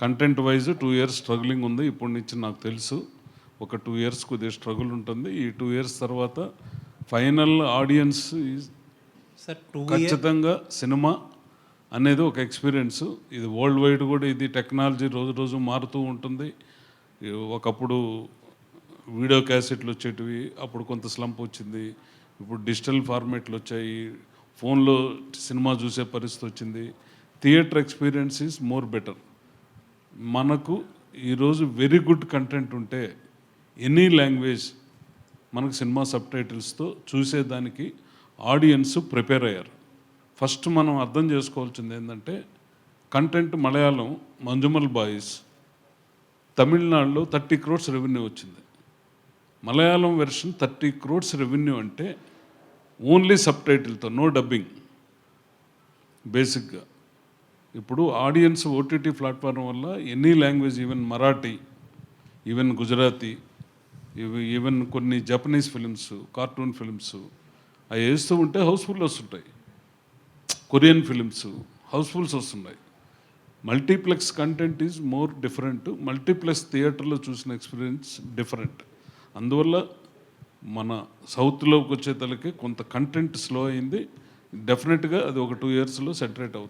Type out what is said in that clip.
Content wise two years struggling ఉంది. ఇప్పటి నుంచి నాకు తెలుసు. ఒక టూ ఇయర్స్ కొద్దిగా స్ట్రగుల్ ఉంటుంది. ఈ టూ ఇయర్స్ తర్వాత ఫైనల్ ఆడియన్స్ ఖచ్చితంగా సినిమా అనేది ఒక ఎక్స్పీరియన్స్ ఇది వరల్డ్ వైడ్ కూడా ఇది టెక్నాలజీ రోజు రోజు మారుతూ ఉంటుంది. ఒకప్పుడు వీడియో క్యాసెట్లు వచ్చేటివి అప్పుడు కొంత స్లంప్ వచ్చింది. ఇప్పుడు డిజిటల్ ఫార్మేట్లు వచ్చాయి. ఫోన్లో సినిమా చూసే పరిస్థితి వచ్చింది. Theatre experience is more better మనకు ఈరోజు వెరీ గుడ్ కంటెంట్ ఉంటే ఎనీ లాంగ్వేజ్ మనకు సినిమా సబ్ టైటిల్స్తో చూసేదానికి ఆడియన్స్ ప్రిపేర్ అయ్యారు. ఫస్ట్ మనం అర్థం చేసుకోవాల్సింది ఏంటంటే కంటెంట్ మలయాళం మంజుమల్ బాయ్స్ తమిళనాడులో థర్టీ క్రోడ్స్ రెవెన్యూ వచ్చింది. Malayalam version thirty crores revenue అంటే ఓన్లీ సబ్ టైటిల్తో నో డబ్బింగ్ బేసిక్గా ఇప్పుడు ఆడియన్స్ ఓటీటీ ప్లాట్ఫామ్ వల్ల any language even Marathi even Gujarati ఇవి- ఈవెన్ కొన్ని జపనీస్ ఫిలిమ్స్ కార్టూన్ ఫిలిమ్స్ అవి వేస్తూ ఉంటే హౌస్ఫుల్ వస్తుంటాయి. కొరియన్ ఫిలిమ్స్ హౌస్ఫుల్స్ వస్తున్నాయి. Multiplex content is more different multiplex థియేటర్లో చూసిన ఎక్స్పీరియన్స్ డిఫరెంట్ అందువల్ల మన సౌత్లోకి వచ్చేతలకి కొంత కంటెంట్ స్లో అయింది. డెఫినెట్గా అది ఒక టూ ఇయర్స్లో సెటరేట్ అవుతుంది.